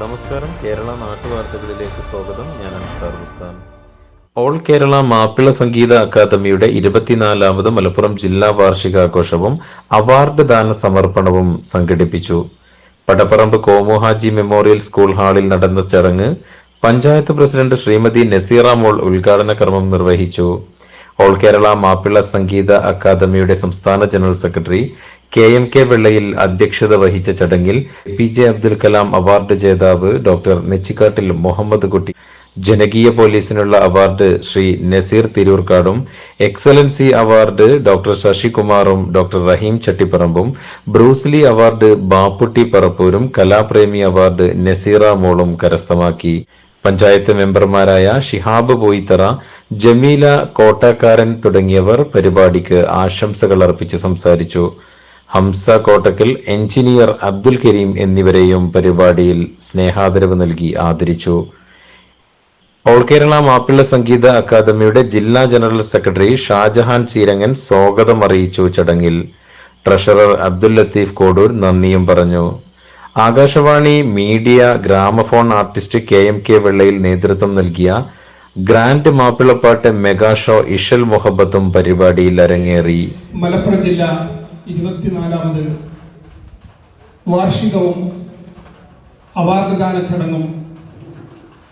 നമസ്കാരം. കേരള നാട്ടുവാർത്തകളിലേക്ക് സ്വാഗതം. ഞാൻ അൻസാർ മുസ്താൻ. ഓൾ കേരള മാപ്പിള സംഗീത അക്കാദമിയുടെ ഇരുപത്തിനാലാമത് മലപ്പുറം ജില്ലാ വാർഷികാഘോഷവും അവാർഡ് ദാന സമർപ്പണവും സംഘടിപ്പിച്ചു. പടപ്പറമ്പ് കോമുഹാജി മെമ്മോറിയൽ സ്കൂൾ ഹാളിൽ നടന്ന ചടങ്ങ് പഞ്ചായത്ത് പ്രസിഡന്റ് ശ്രീമതി നസീറ മോൾ ഉദ്ഘാടന കർമ്മം നിർവഹിച്ചു. ഓൾ കേരള മാപ്പിള സംഗീത അക്കാദമിയുടെ സംസ്ഥാന general secretary K M K Vellayil അധ്യക്ഷത വഹിച്ച ചടങ്ങിൽ P J Abdul Kalam award ജേതാവ് ഡോക്ടർ നെച്ചിക്കാട്ടിൽ മുഹമ്മദ് കുട്ടി ജനകീയ പോലീസിനുള്ള അവാർഡ് ശ്രീ നസീർ തിരൂർക്കാടും എക്സലൻസി അവാർഡ് ഡോക്ടർ ശശികുമാറും ഡോക്ടർ റഹീം ചട്ടിപ്പറമ്പും ബ്രൂസ്ലി അവാർഡ് ബാപ്പുട്ടി പറപ്പൂരും കലാപ്രേമി അവാർഡ് നസീറ മോളും കരസ്ഥമാക്കി. പഞ്ചായത്ത് മെമ്പർമാരായ ഷിഹാബ് പോയിത്തറ ജമീല കോട്ടക്കാരൻ തുടങ്ങിയവർ പരിപാടിക്ക് ആശംസകൾ അർപ്പിച്ച് സംസാരിച്ചു. ഹംസ കോട്ടക്കൽ എഞ്ചിനീയർ അബ്ദുൽ കരീം എന്നിവരെയും പരിപാടിയിൽ സ്നേഹാദരവ് നൽകി ആദരിച്ചു. ഓൾ കേരള മാപ്പിള സംഗീത അക്കാദമിയുടെ ജില്ലാ ജനറൽ സെക്രട്ടറി ഷാജഹാൻ ചീരങ്ങൻ സ്വാഗതം അറിയിച്ചു ചടങ്ങിൽ. ട്രഷറർ അബ്ദുൽ ലത്തീഫ് കോടൂർ നന്ദിയും പറഞ്ഞു. Akashvani media gramophone artist K M K Vellayil നേതൃത്വം നൽകിയ ഗ്രാൻഡ് മാപ്പിളപ്പാട്ട് മെഗാ ഷോ ഇഷൽ മുഹബത്തും പരിപാടിയിൽ അരങ്ങേറി. മലപ്പുറം ജില്ല ഇരുപത്തിനാലാമത് വാർഷികവും അവാർഡ്ദാന ചടങ്ങും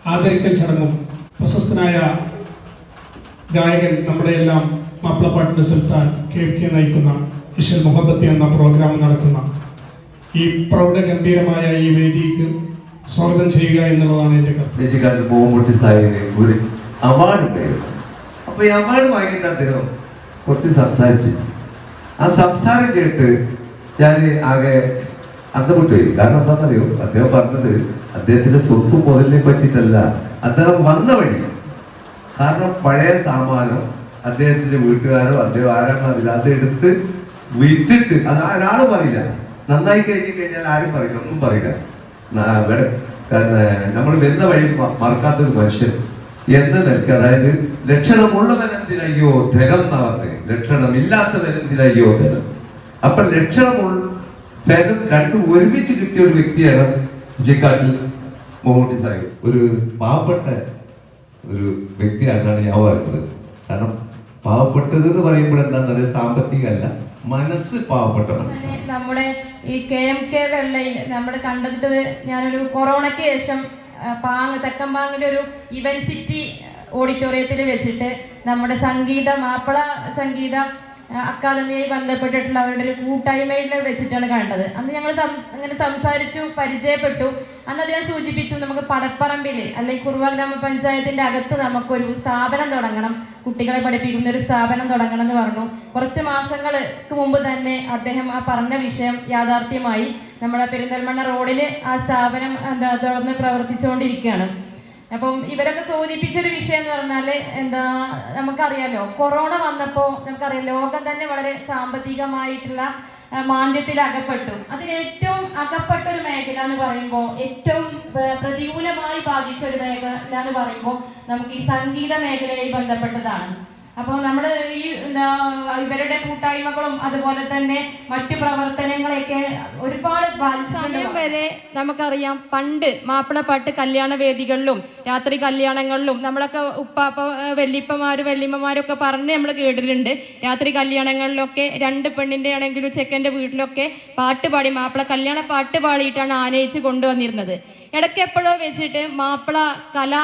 ആദരിക്കൽ ചടങ്ങും പ്രശസ്തനായ ഗായകൻ നമ്മുടെ എല്ലാം മാപ്പിളപ്പാട്ടിന്റെ സുൽത്താൻ കെ കെ നയിക്കുന്ന ഇഷൽ മുഹബത്തി എന്ന പ്രോഗ്രാം നടക്കുന്ന ഈ പ്രൗഢ ഗംഭീരമായ ഈ വേദിക്ക് സ്വാഗതം ചെയ്യുക എന്നുള്ളതാണ് എന്റെ കഥ പോകുമ്പോഴത്തെ സാഹചര്യം ഒരു അവാർഡ് അപ്പൊ ഈ അവാർഡ് വാങ്ങിയിട്ട് അദ്ദേഹം കുറച്ച് സംസാരിച്ചു. ആ സംസാരം കേട്ട് ഞാൻ ആകെ അന്തപ്പെട്ടു പോയി കാരണം എന്താണെന്നറിയോ? അദ്ദേഹം പറഞ്ഞത് അദ്ദേഹത്തിന്റെ സ്വത്ത് മുതലിനെ പറ്റിയിട്ടല്ല. അദ്ദേഹം വന്ന വഴി. കാരണം പഴയ സാമാനം അദ്ദേഹത്തിന്റെ വീട്ടുകാരോ അദ്ദേഹം ആരാണോ അതില്ല അതെടുത്ത് വിറ്റിട്ട് അത് ആരാളും പറയില്ല നന്നായി കഴിഞ്ഞു കഴിഞ്ഞാൽ ആരും പറയില്ല ഒന്നും പറയില്ല. നമ്മൾ വരുന്ന വഴി മറക്കാത്തൊരു മനുഷ്യൻ. എന്ന നിലയ്ക്ക് അതായത് ലക്ഷണമുള്ളവനെന്തിനയ്യോ ധനം എന്നാ പറഞ്ഞത് ലക്ഷണമില്ലാത്തവനെന്തിനയ്യോ ധനം അപ്പൊ ലക്ഷണമുള്ള ധനം രണ്ടും ഒരുമിച്ച് കിട്ടിയ ഒരു വ്യക്തിയാണ് വിജയക്കാട്ടിൽ മമ്മൂട്ടി സാഹിബ്. ഒരു പാവപ്പെട്ട ഒരു വ്യക്തിയാണെന്നാണ് ഞാൻ പറയുന്നത് കാരണം പാവപ്പെട്ടത് എന്ന് പറയുമ്പോൾ എന്താണെന്ന് സാമ്പത്തികമല്ല. മനസ്സ് പാവപ്പെട്ട മനസ്സ് നമ്മുടെ ഈ കെ എം കെ വെള്ളയിൽ നമ്മൾ കണ്ടിട്ട് ഞാനൊരു കൊറോണയ്ക്ക് ശേഷം പാങ് തെക്കൻ പാങ്ങിന്റെ ഒരു ഇവന്റ് സിറ്റി ഓഡിറ്റോറിയത്തിൽ വെച്ചിട്ട് നമ്മുടെ സംഗീത മാപ്പിള സംഗീത അക്കാദമിയായി ബന്ധപ്പെട്ടിട്ടുള്ള അവരുടെ ഒരു കൂട്ടായ്മയിൽ വെച്ചിട്ടാണ് കണ്ടത്. അന്ന് ഞങ്ങൾ അങ്ങനെ സംസാരിച്ചു പരിചയപ്പെട്ടു. അന്ന് അദ്ദേഹം സൂചിപ്പിച്ചു നമുക്ക് പടപ്പറമ്പിൽ അല്ലെങ്കിൽ കുറുവ ഗ്രാമപഞ്ചായത്തിന്റെ അകത്ത് നമുക്കൊരു സ്ഥാപനം തുടങ്ങണം. കുട്ടികളെ പഠിപ്പിക്കുന്ന ഒരു സ്ഥാപനം തുടങ്ങണം എന്ന് പറഞ്ഞു. കുറച്ച് മാസങ്ങൾക്ക് മുമ്പ് തന്നെ അദ്ദേഹം ആ പറഞ്ഞ വിഷയം യാഥാർത്ഥ്യമായി നമ്മുടെ പെരിന്തൽമണ്ണ റോഡിൽ ആ സ്ഥാപനം എന്താ തുടർന്ന് പ്രവർത്തിച്ചുകൊണ്ടിരിക്കുകയാണ്. അപ്പം ഇവരൊക്കെ സൂചിപ്പിച്ചൊരു വിഷയം എന്ന് പറഞ്ഞാൽ എന്താ നമുക്കറിയാലോ കൊറോണ വന്നപ്പോ നമുക്കറിയാം ലോകം തന്നെ വളരെ സാമ്പത്തികമായിട്ടുള്ള മാന്ദ്യത്തിൽ അകപ്പെട്ടു അതിന് ഏറ്റവും അകപ്പെട്ട ഒരു മേഖല എന്ന് പറയുമ്പോൾ ഏറ്റവും പ്രതികൂലമായി ബാധിച്ച ഒരു മേഖല എന്ന് പറയുമ്പോൾ നമുക്ക് ഈ സംഗീത മേഖലയുമായി ബന്ധപ്പെട്ടതാണ്. അപ്പോൾ നമ്മൾ ഈ എന്താ ഇവരുടെ കൂട്ടായ്മകളും അതുപോലെ തന്നെ മറ്റു പ്രവർത്തനങ്ങളെയൊക്കെ ഒരുപാട് സമയം വരെ നമുക്കറിയാം. പണ്ട് മാപ്പിളപ്പാട്ട് കല്യാണ വേദികളിലും രാത്രി കല്യാണങ്ങളിലും നമ്മളൊക്കെ ഉപ്പാപ്പ വല്യപ്പമാരും വല്യമ്മമാരൊക്കെ പറഞ്ഞ് നമ്മൾ കേട്ടിട്ടുണ്ട്. രാത്രി കല്യാണങ്ങളിലൊക്കെ രണ്ട് പെണ്ണിന്റെ ആണെങ്കിലും ചെക്കന്റെ വീട്ടിലൊക്കെ പാട്ട് പാടി മാപ്പിള കല്യാണ പാട്ട് പാടിയിട്ടാണ് ആനയിച്ച് കൊണ്ടുവന്നിരുന്നത്. ഇടയ്ക്ക് എപ്പോഴോ വെച്ചിട്ട് മാപ്പിള കല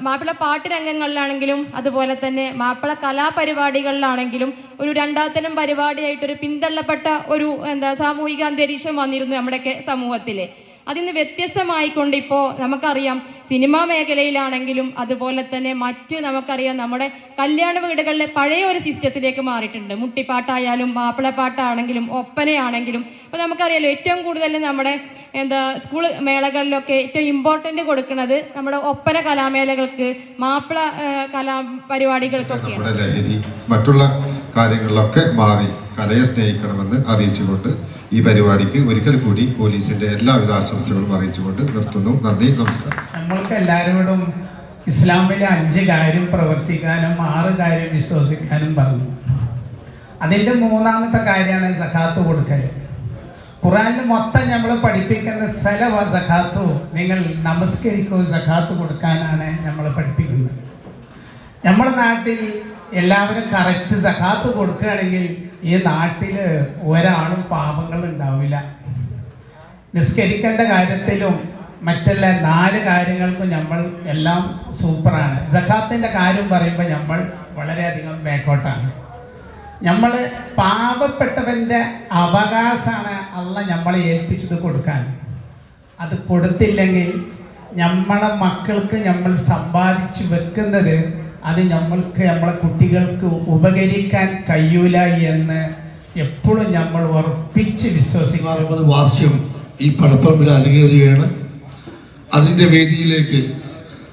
മാപ്പിള പാട്ടുരംഗങ്ങളിലാണെങ്കിലും അതുപോലെ തന്നെ മാപ്പിള കലാപരിപാടികളിലാണെങ്കിലും ഒരു രണ്ടാത്തരം പരിപാടിയായിട്ടൊരു പിന്തള്ളപ്പെട്ട ഒരു എന്താ സാമൂഹിക അന്തരീക്ഷം വന്നിരുന്നു നമ്മുടെയൊക്കെ സമൂഹത്തിൽ അതിന് വ്യത്യസ്തമായിക്കൊണ്ട് ഇപ്പോൾ നമുക്കറിയാം സിനിമാ മേഖലയിലാണെങ്കിലും അതുപോലെ തന്നെ മറ്റ് നമുക്കറിയാം നമ്മുടെ കല്യാണ വീടുകളിലെ പഴയ ഒരു സിസ്റ്റത്തിലേക്ക് മാറിയിട്ടുണ്ട്. മുട്ടിപ്പാട്ടായാലും മാപ്പിളപ്പാട്ടാണെങ്കിലും ഒപ്പനയാണെങ്കിലും. അപ്പോൾ നമുക്കറിയാലോ ഏറ്റവും കൂടുതൽ നമ്മുടെ എന്താ സ്കൂൾ മേളകളിലൊക്കെ ഏറ്റവും ഇമ്പോർട്ടന്റ് കൊടുക്കുന്നത് നമ്മുടെ ഒപ്പന കലാമേളകൾക്ക് മാപ്പിള കലാ പരിപാടികൾക്കൊക്കെയാണ്. മറ്റുള്ള കാര്യങ്ങളിലൊക്കെ മാറി കലയെ സ്നേഹിക്കണമെന്ന് അറിയിച്ചുകൊണ്ട് ഈ പരിപാടിക്ക് ഒരിക്കൽ കൂടി പോലീസിന്റെ എല്ലാവിധ ആശംസകളും അറിയിച്ചുകൊണ്ട് നിർത്തുന്നു. നന്ദി നമസ്കാരം. നമ്മൾക്ക് എല്ലാവരോടും ഇസ്ലാമിലെ അഞ്ച് കാര്യം പ്രവർത്തിക്കാനും ആറ് കാര്യം വിശ്വസിക്കാനും പറഞ്ഞു. അതിന്റെ മൂന്നാമത്തെ കാര്യമാണ് സഖാത്ത് കൊടുക്കൽ. ഖുറാനിൽ മൊത്തം നമ്മൾ പഠിപ്പിക്കുന്ന സലവ സഖാത്തു നിങ്ങൾ നമസ്കരിക്കൂ സഖാത്ത് കൊടുക്കാനാണ് നമ്മൾ പഠിപ്പിക്കുന്നത്. നമ്മുടെ നാട്ടിൽ എല്ലാവരും കറക്റ്റ് സഖാത്ത് കൊടുക്കുകയാണെങ്കിൽ ഈ നാട്ടിൽ ഒരാളും പാപങ്ങൾ ഉണ്ടാവില്ല. നിസ്കരിക്കേണ്ട കാര്യത്തിലും മറ്റെല്ലാ നാല് കാര്യങ്ങൾക്കും നമ്മൾ എല്ലാം സൂപ്പറാണ്. സഖാത്തിന്റെ കാര്യം പറയുമ്പോൾ നമ്മൾ വളരെയധികം ബാക്കോട്ടാണ് നമ്മൾ പാവപ്പെട്ടവന്റെ അവകാശമാണ് അല്ല നമ്മളെ ഏൽപ്പിച്ചത് കൊടുക്കാൻ. അത് കൊടുത്തില്ലെങ്കിൽ നമ്മളെ മക്കൾക്ക് നമ്മൾ സമ്പാദിച്ചു വെക്കുന്നത് അത് നമ്മൾക്ക് നമ്മളെ കുട്ടികൾക്ക് ഉപകരിക്കാൻ കഴിയൂല എന്ന് എപ്പോഴും നമ്മൾ ഉറപ്പിച്ച് വിശ്വസിക്കാറുള്ളത് വാർഷികം ഈ പടപ്പറമ്പിൽ അരങ്ങേറുകയാണ്. അതിന്റെ വേദിയിലേക്ക്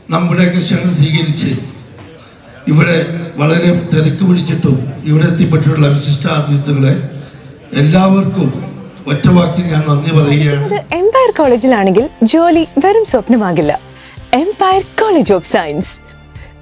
നമ്മുടെയൊക്കെ ക്ഷണം സ്വീകരിച്ച് ഇവിടെ വളരെ തിരക്ക് പിടിച്ചിട്ടും ഇവിടെ എത്തിപ്പെട്ടിട്ടുള്ള വിശിഷ്ട വിശിഷ്ടാതിഥികളെ എല്ലാവർക്കും ഒറ്റവാക്കിൽ ഞാൻ നന്ദി പറയുകയാണ്. എംപയർ കോളേജിലാണെങ്കിൽ ജോലി വെറും സ്വപ്നമാകില്ല. Empire college of science